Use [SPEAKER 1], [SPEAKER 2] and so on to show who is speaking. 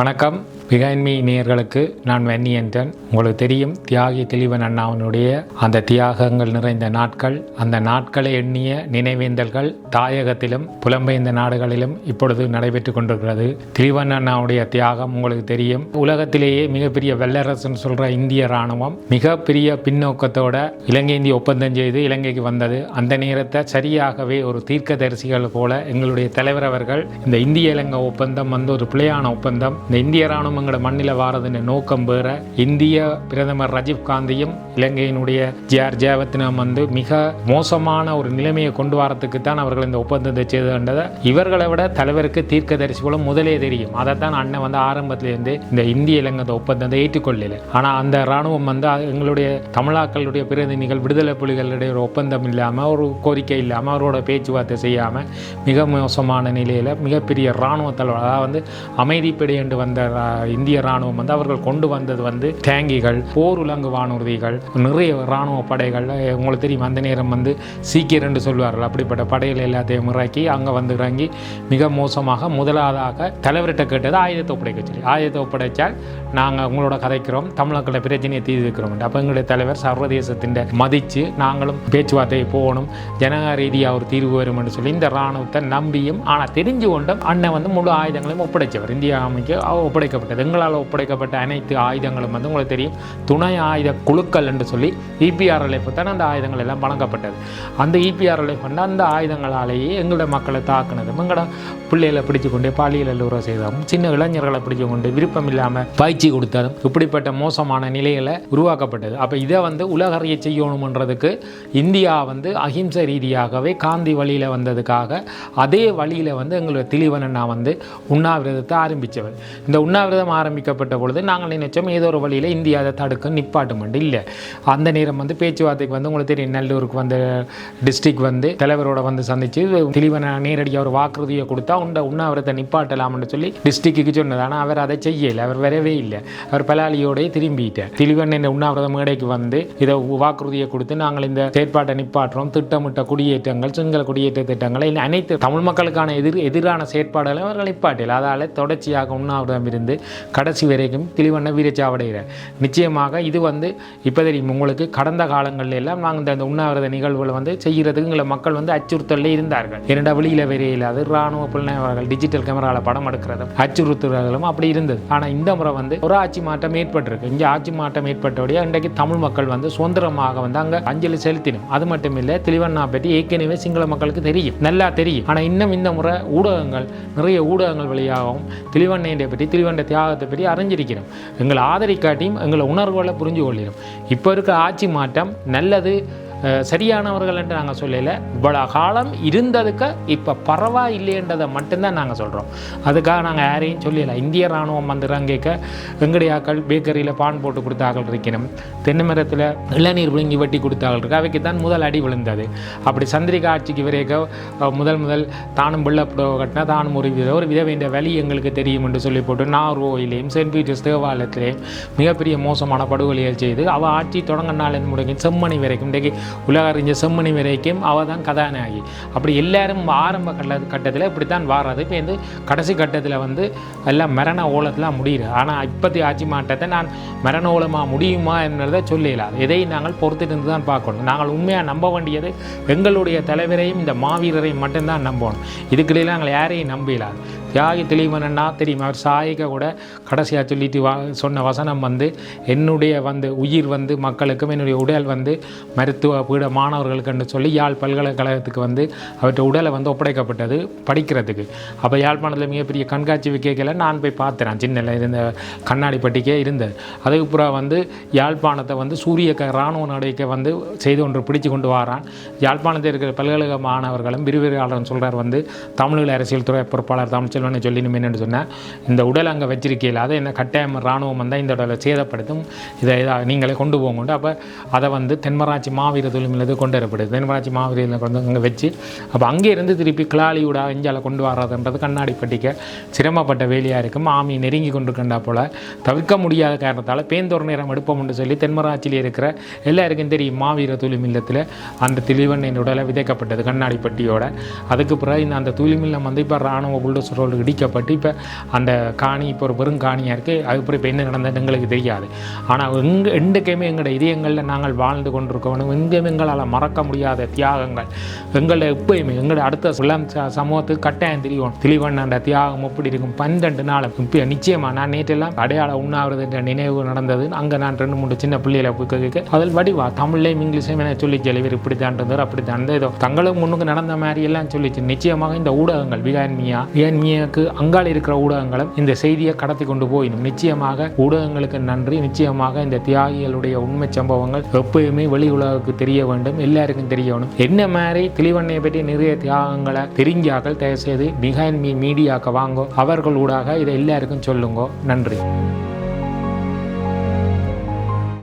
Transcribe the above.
[SPEAKER 1] வணக்கம். மிகன்மை நேயர்களுக்கு நான் வென்னியன்டன் உங்களுக்கு தெரியும் தியாகி தெளிவன் அண்ணாவினுடைய அந்த தியாகங்கள் நிறைந்த நாட்கள் அந்த நாட்களை எண்ணிய நினைவேந்தல்கள் தாயகத்திலும் புலம்பெயர்ந்த நாடுகளிலும் இப்பொழுது நடைபெற்று கொண்டிருக்கிறது. திலீவன் அண்ணாவுடைய தியாகம் உங்களுக்கு தெரியும். உலகத்திலேயே மிகப்பெரிய வெள்ளரசுன்னு சொல்ற இந்திய ராணுவம் மிகப்பெரிய பின்னோக்கத்தோட இலங்கை இந்திய ஒப்பந்தம் செய்து இலங்கைக்கு வந்தது. அந்த நேரத்தை சரியாகவே ஒரு தீர்க்கதரிசிகள் போல எங்களுடைய தலைவர் அவர்கள் இந்த இந்திய இலங்கை ஒப்பந்தம் வந்து ஒரு பிழையான ஒப்பந்தம் இந்த இந்திய ராணுவம் எங்களோட மண்ணில் வாரதுன்னு நோக்கம் வேற. இந்திய பிரதமர் ரஜீவ் காந்தியும் இலங்கையினுடைய ஜிஆர் ஜெயவர்த்தனம் வந்து மிக மோசமான ஒரு நிலைமையை கொண்டு வரத்துக்கு தான் அவர்கள் இந்த ஒப்பந்தத்தை செய்துன்றதை இவர்களை விட தலைவருக்கு தீர்க்கதரிசிகளும் முதலே தெரியும். அதை தான் அண்ணன் வந்து ஆரம்பத்திலேருந்து இந்த இந்திய இலங்கை ஒப்பந்தத்தை ஏற்றுக்கொள்ளல. ஆனால் அந்த ராணுவம் வந்து எங்களுடைய தமிழாக்களுடைய பிரதிநிதிகள் விடுதலை புலிகளுடைய ஒரு ஒப்பந்தம் இல்லாமல் ஒரு கோரிக்கை இல்லாமல் அவரோட பேச்சுவார்த்தை செய்யாமல் மிக மோசமான நிலையில் மிகப்பெரிய இராணுவ தலைவர் அதாவது வந்து அமைதிப்படை என்று வந்த ரா- இந்திய ராணுவம் வந்து அவர்கள் கொண்டு வந்தது வந்து டேங்கிகள் போர் உலங்கு வானூர்திகள் நிறைய ராணுவ படைகள். உங்களுக்கு தெரியும் அந்த நேரம் வந்து சீக்கியர் என்று சொல்வார்கள். அப்படிப்பட்ட படைகள் எல்லாத்தையும் இறக்கி அங்கே வந்து இறங்கி மிக மோசமாக முதலாவதாக தலைவர்கிட்ட கேட்டது ஆயுதத்தை ஒப்படைக்க சொல்லி ஆயுதத்தை ஒப்படைச்சால் நாங்கள் உங்களோட கதைக்கிறோம் தமிழர்களை பிரச்சனையை தீர்க்கிறோம் அப்போ எங்களுடைய தலைவர் சர்வதேசத்தின் மதித்து நாங்களும் பேச்சுவார்த்தை போகணும் ஜனநாயக ரீதியாக ஒரு தீர்வு வரும் என்று சொல்லி இந்த இராணுவத்தை நம்பியும் ஆனால் தெரிஞ்சு கொண்டும் அண்ணன் வந்து முழு ஆயுதங்களையும் ஒப்படைச்சவர். இந்திய அமைக்கு ஒப்படைக்கப்பட்டது. எங்களால் ஒப்படைக்கப்பட்ட அனைத்து ஆயுதங்களும் வந்து உங்களுக்கு தெரியும். துணை ஆயுத குழுக்கள் என்று சொல்லி இபிஆர்எல்எஃப் தான் அந்த ஆயுதங்கள் எல்லாம் வழங்கப்பட்டது. அந்த இபிஆர்எல்எஃப் வந்து அந்த ஆயுதங்களாலேயே எங்களோட மக்களை தாக்குனதும் எங்களோட பிள்ளைகளை பிடிச்சு கொண்டு பாலியல் உறவு செய்ததும் சின்ன இளைஞர்களை பிடிச்சு கொண்டு விருப்பம் இல்லாமல் பயிற்சி கொடுத்ததும் இப்படிப்பட்ட மோசமான நிலைகளை உருவாக்கப்பட்டது. அப்போ இதை வந்து உலகறிய செய்யணுமன்றதுக்கு இந்தியா வந்து அஹிம்சை ரீதியாகவே காந்தி வழியில் வந்ததுக்காக அதே வழியில் வந்து எங்களுடைய திலீவன் அண்ணா வந்து உண்ணாவிரதத்தை ஆரம்பித்தவர் இந்த உண்ணாவிரதம் ஆரம்பிக்கப்பட்ட பொழுது நாங்கள் நினைச்சோம் ஏதோ ஒரு வழியில் இந்தியா அதை தடுக்க நிப்பாட்டுமெண்டு இல்லை. அந்த நேரம் வந்து பேச்சுவார்த்தைக்கு வந்து உங்களுக்கு தெரியும் நல்லூருக்கு வந்து டிஸ்ட்ரிக்ட் வந்து தலைவரோட வந்து சந்திச்சு திலீவனை நேரடியாக ஒரு வாக்குறுதியை கொடுத்தா உண்ட உண்ணாவிரத்தை நிப்பாட்டலாம்னு சொல்லி டிஸ்ட்ரிக்ட்டுக்கு சொன்னது. ஆனால் அவர் அதை செய்யலை. அவர் வரவே இல்லை. அவர் பலாலியோடய திரும்பிட்டார். திலீவன் இந்த உண்ணாவிரத மேடைக்கு வந்து இதை வாக்குறுதியை கொடுத்து நாங்கள் இந்த செயற்பாட்டை நிப்பாட்டுறோம். திட்டமிட்ட குடியேற்றங்கள் சிங்கள குடியேற்ற திட்டங்களை அனைத்து தமிழ் மக்களுக்கான எதிர் எதிரான செயற்பாடுகளை அவர்கள் நிப்பாட்டில் அதால் தொடர்ச்சியாக உண்ணா இருந்து கடைசி வரைக்கும் திலிவண்ண வீரச்சாவடைகிறார் நிச்சயமாக இது வந்து இப்போ தெரியும் உங்களுக்கு கடந்த காலங்களில் எல்லாம் நாங்கள் இந்த- உண்ணாவிரத நிகழ்வுகளை வந்து செய்கிறதுக்கு எங்களை மக்கள் வந்து அச்சுறுத்தலில் இருந்தார்கள். இரண்டா வெளியில் வரையில் அது இராணுவ புலனாய்வாளர்கள் டிஜிட்டல் கேமராவில் படம் எடுக்கிறதும் அச்சுறுத்துறதும் அப்படி இருந்தது. ஆனால் இந்த முறை வந்து ஒரு ஆட்சி மாற்றம் ஏற்பட்டிருக்கு. இங்கே ஆட்சி மாற்றம் ஏற்பட்டபடியாக இன்றைக்கு தமிழ் மக்கள் வந்து சுதந்திரமாக வந்து அங்கே அஞ்சலி செலுத்தினோம். அது மட்டும் இல்லை திலிவண்ணா பற்றி ஏற்கனவே சிங்கள மக்களுக்கு தெரியும். நல்லா தெரியும். ஆனால் இன்னும் இந்த முறை ஊடகங்கள் நிறைய ஊடகங்கள் வழியாகவும் திலிவண்ணையை பற்றி திலிவண்ட தியாகத்தை பற்றி அறிஞ்சிருக்கிறோம். எங்களை ஆதரிக்காட்டியும் எங்களை உணர்வுகளை புரிஞ்சு கொள்ளிடும் இப்போ இருக்க ஆட்சி மாற்றம் நல்லது சரியானவர்கள் என்று நாங்கள் சொல்லலை. இவ்வளோ காலம் இருந்ததுக்கு இப்போ பரவாயில்லைன்றதை மட்டும்தான் நாங்கள் சொல்கிறோம் அதுக்காக நாங்கள் யாரையும் சொல்லலை. இந்திய ராணுவம் வந்து இறங்கிக்க வெங்கடியாக்கள் பேக்கரியில் பான் போட்டு கொடுத்தாக்கள் இருக்கணும் தென்னை மரத்தில் இளநீர் விழுங்கி வெட்டி கொடுத்தாக்கள் இருக்கு அவைக்கு தான் முதல் அடி விழுந்தது. அப்படி சந்திரிகா ஆட்சிக்கு விரைக்க முதல் முதல் தானும் வெள்ளப்புடவை கட்டினா தானும் ஒரு வித ஒரு வித வேண்டிய வழி எங்களுக்கு தெரியும் என்று சொல்லி போட்டு நார்வோயிலையும் சென்ட் பீட்டர்ஸ் தேவாலயத்திலையும் மிகப்பெரிய மோசமான படுகொலைகள் செய்து அவள் ஆட்சி தொடங்க நாளின் முடங்கி செம்மணி வரைக்கும் இன்றைக்கு உலக அறிஞர் செம்மணி வரைக்கும் அவள் தான் கதாநாயகி. அப்படி எல்லாரும் ஆரம்ப கட்ட கட்டத்தில் இப்படி தான் வாரது. இப்போ வந்து கடைசி கட்டத்தில் வந்து எல்லாம் மரண ஓலத்தில் முடியுது. ஆனால் இப்போத்தி ஆட்சி மாற்றத்தை நான் மரண ஓலமாக முடியுமா என்றதை சொல்லலாம் எதையும் நாங்கள் பொறுத்திருந்து தான் பார்க்கணும். நாங்கள் உண்மையாக நம்ப வேண்டியது எங்களுடைய தலைவரையும் இந்த மாவீரரையும் மட்டும்தான் நம்பணும். இதுக்கிடையில் நாங்கள் யாரையும் நம்பலாது தியாகி தெளிவனா தெரியும்? அவர் சாயிக்க கூட கடைசியாக சொல்லிட்டு வா சொன்ன வசனம் வந்து என்னுடைய வந்து உயிர் வந்து மக்களுக்கும் என்னுடைய உடல் வந்து மருத்துவ பீட மாணவர்களுக்குன்னு சொல்லி யாழ் பல்கலைக்கழகத்துக்கு வந்து அவற்றை உடலை வந்து ஒப்படைக்கப்பட்டது படிக்கிறதுக்கு. அப்போ யாழ்ப்பாணத்தில் மிகப்பெரிய கண்காட்சி வைக்கல நான் போய் பார்த்தேன். சின்னல இருந்த கண்ணாடி பட்டிக்கே இருந்தது. அதுக்கப்புறம் வந்து யாழ்ப்பாணத்தை வந்து சூரிய க இராணுவ நடவடிக்கை வந்து செய்து கொண்டு பிடிச்சு கொண்டு வரான். யாழ்ப்பாணத்தில் இருக்கிற பல்கலைக்கழக மாணவர்களும் விரிவுரையாளரும் சொல்கிறார் வந்து தமிழக அரசியல் துறை பொறுப்பாளர் தமிழ் சொல்லி என்னென்னு சொன்னேன் இந்த உடல் அங்கே வச்சிருக்கையில் அதை என்ன கட்டாயம் இராணுவம் வந்தால் இந்த உடலை சேதப்படுத்தும். இதை நீங்களே கொண்டு போங்கண்டு. அப்போ அதை வந்து தென்மராட்சி மாவீர தொழில் கொண்டு வரப்படுது தென்மராட்சி மாவீர கொண்டு அங்கே வச்சு அப்போ அங்கே இருந்து திருப்பி உடா இஞ்சால கொண்டு வர்றதுன்றது கண்ணாடி பட்டிக்க சிரமப்பட்ட வேலையாக இருக்கும். ஆமி நெருங்கி கொண்டு கண்டா போல் தவிர்க்க முடியாத காரணத்தால் பேந்தோர் நேரம் எடுப்போம்னு சொல்லி தென்மராட்சியில் இருக்கிற எல்லாருக்கும் தெரியும் மாவீர தொழில் மில்லத்தில் அந்த திலிவண்ணின் உடலை விதைக்கப்பட்டது கண்ணாடி பட்டியோட. அதுக்கு பிறகு இந்த அந்த தூளி மில்லம் வந்து இப்போ ராணுவ புல்டோசர் வீடுகளோடு இடிக்கப்பட்டு இப்போ அந்த காணி இப்போ ஒரு வெறும் காணியாக இருக்குது அதுக்கப்புறம் இப்போ என்ன நடந்தது எங்களுக்கு தெரியாது. ஆனால் எங்கள் எண்டுக்கையுமே எங்களோட இதயங்களில் நாங்கள் வாழ்ந்து கொண்டிருக்கோம். எங்கேயுமே எங்களால் மறக்க முடியாத தியாகங்கள். எங்களை எப்பயுமே எங்களோட அடுத்த இளம் சமூகத்துக்கு கட்டாயம் தெரியும். தெளிவன் அந்த தியாகம் எப்படி இருக்கும்? பன்னெண்டு நாள் இப்போ நிச்சயமாக நான் நேற்றெல்லாம் அடையாள உண்ணாவிரத என்ற நினைவு நடந்தது. அங்கே நான் ரெண்டு மூணு சின்ன பிள்ளைகளை போய் கேட்க அதில் வடிவா தமிழ்லையும் இங்கிலீஷையும் எனக்கு சொல்லி ஜெலிவர் இப்படி தான் இருந்தார் அப்படி தான் இருந்தது தங்களும் முன்னுக்கு நடந்த மாதிரி எல்லாம் சொல்லிச்சு. நிச்சயமாக இந்த ஊடகங்கள் விகான்மியா விகான்மியாவுக்கு அங்கால இருக்கிற ஊடகங்களும் இந்த செய்தியை கடத்தி கொண்டு போயிடும் நிச்சயமாக ஊடகங்களுக்கு நன்றி. நிச்சயமாக இந்த தியாகிகளுடைய உண்மை சம்பவங்கள் எப்பயுமே வெளி உலகுக்கு தெரிய வேண்டும் எல்லாருக்கும் தெரிய வேணும் என்ன மாதிரி திலிவண்ணையை பற்றி நிறைய தியாகங்களை தெரிஞ்சாக்கள் தயவுசெய்து பிஹைண்ட் மீ மீடியாக்க வாங்கோ. அவர்கள் ஊடாக இதை எல்லாருக்கும் சொல்லுங்க. நன்றி.